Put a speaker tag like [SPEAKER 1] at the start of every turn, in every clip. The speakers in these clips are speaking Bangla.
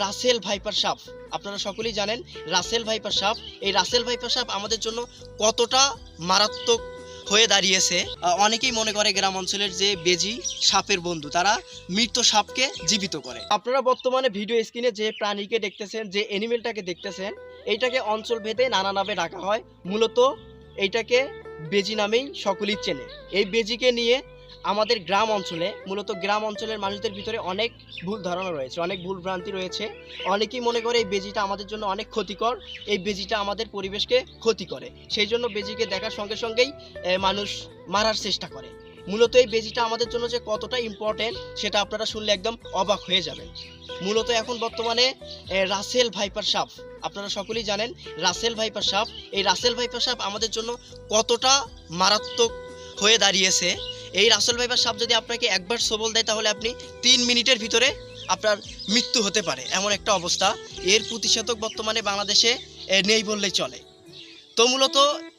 [SPEAKER 1] রাসেল ভাইপার সাপ। আপনারা সকলেই জানেন, রাসেল ভাইপার সাপ। এই রাসেল ভাইপার সাপ আমাদের জন্য কতটা মারাত্মক হয়ে দাঁড়িয়েছে। অনেকেই মনে করে গ্রাম অঞ্চলের যে বেজি সাপের বন্ধু, তারা মৃত সাপকে জীবিত করে। আপনারা বর্তমানে ভিডিও স্ক্রিনে যে প্রাণীকে দেখতেছেন, যে অ্যানিমেলটাকে দেখতেছেন, এইটাকে অঞ্চল ভেদে নানা নামে ডাকা হয়। মূলত এইটাকে বেজি নামেই সকলেই চেনে। এই বেজিকে নিয়ে আমাদের গ্রাম অঞ্চলে, মূলত গ্রাম অঞ্চলের মানুষদের ভিতরে অনেক ভুল ধারণা রয়েছে, অনেক ভুল ভ্রান্তি রয়েছে। অনেকেই মনে করে এই বেজিটা আমাদের জন্য অনেক ক্ষতিকর, এই বেজিটা আমাদের পরিবেশকে ক্ষতি করে। সেই জন্য বেজিকে দেখার সঙ্গে সঙ্গেই মানুষ মারার চেষ্টা করে। মূলত এই বেজিটা আমাদের জন্য যে কতটা ইম্পর্টেন্ট সেটা আপনারা শুনলে একদম অবাক হয়ে যাবেন। মূলত এখন বর্তমানে রাসেল ভাইপার সাপ, আপনারা সকলেই জানেন, রাসেল ভাইপার সাপ, এই রাসেল ভাইপার সাপ আমাদের জন্য কতটা মারাত্মক হয়ে দাঁড়িয়েছে। এই রাসেল ভাইপার সাপ যদি আপনাকে একবার সবল দেয় তাহলে আপনি তিন মিনিটের ভিতরে আপনার মৃত্যু হতে পারে। এমন একটা অবস্থা। এর প্রতিষেধক বর্তমানে বাংলাদেশে নেই বললেই চলে। তো মূলত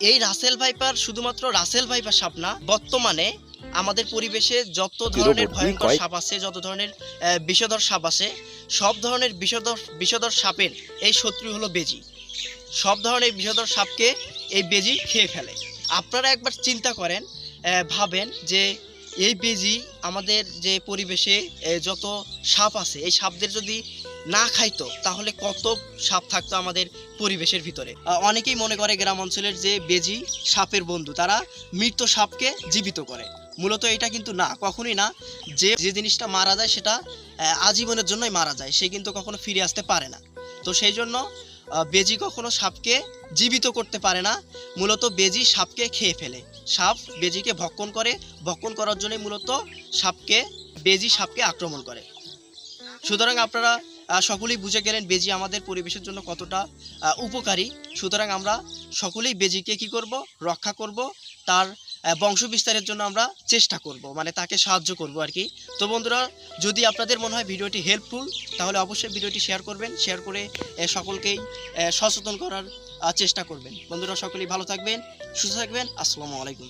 [SPEAKER 1] এই রাসেল ভাইপার শুধুমাত্র রাসেল ভাইপার সাপ না বর্তমানে আমাদের পরিবেশে যত ধরনের ভয়ঙ্কর সাপ আছে যত ধরনের বিষধর সাপ আছে সব ধরনের বিষধর বিষধর সাপের এই শত্রু হলো বেজি। সব ধরনের বিষধর সাপকে এই বেজি খেয়ে ফেলে। আপনারা একবার চিন্তা করেন ভাবেন যে এই বেজি আমাদের যে পরিবেশে যত সাপ আছে, এই সাপদের যদি না খাইতো, তাহলে কত সাপ থাকতো আমাদের পরিবেশের ভিতরে। অনেকেই মনে করে গ্রাম অঞ্চলের যে বেজি সাপের বন্ধু, তারা মৃত সাপকে জীবিত করে। মূলত এটা কিন্তু না, কখনোই না। যে যে জিনিসটা মারা যায়, সেটা আজীবনের জন্যই মারা যায়, সে কিন্তু কখনো ফিরে আসতে পারে না। তো সেই জন্য বেজি কখনো সাপকে জীবিত করতে পারে না। মূলত বেজি সাপকে খেয়ে ফেলে। সাপ বেজিকে ভক্ষণ করে। ভক্ষণ করার জন্যই মূলত সাপকে, বেজি সাপকে আক্রমণ করে। সুতরাং আপনারা সকলেই বুঝে গেলেন বেজি আমাদের পরিবেশের জন্য কতটা উপকারী। সুতরাং আমরা সকলেই বেজিকে কি করব? রক্ষা করব। তার বংশ বিস্তারের জন্য আমরা চেষ্টা করব মানে তাকে সাহায্য করব আর কি। তো বন্ধুরা, যদি আপনাদের মনে হয় ভিডিওটি হেল্পফুল তাহলে অবশ্যই ভিডিওটি শেয়ার করবেন শেয়ার করে সকলকেই সচেতন করার চেষ্টা করবেন। বন্ধুরা, সকলেই ভালো থাকবেন, সুস্থ থাকবেন, আসসালামু আলাইকুম।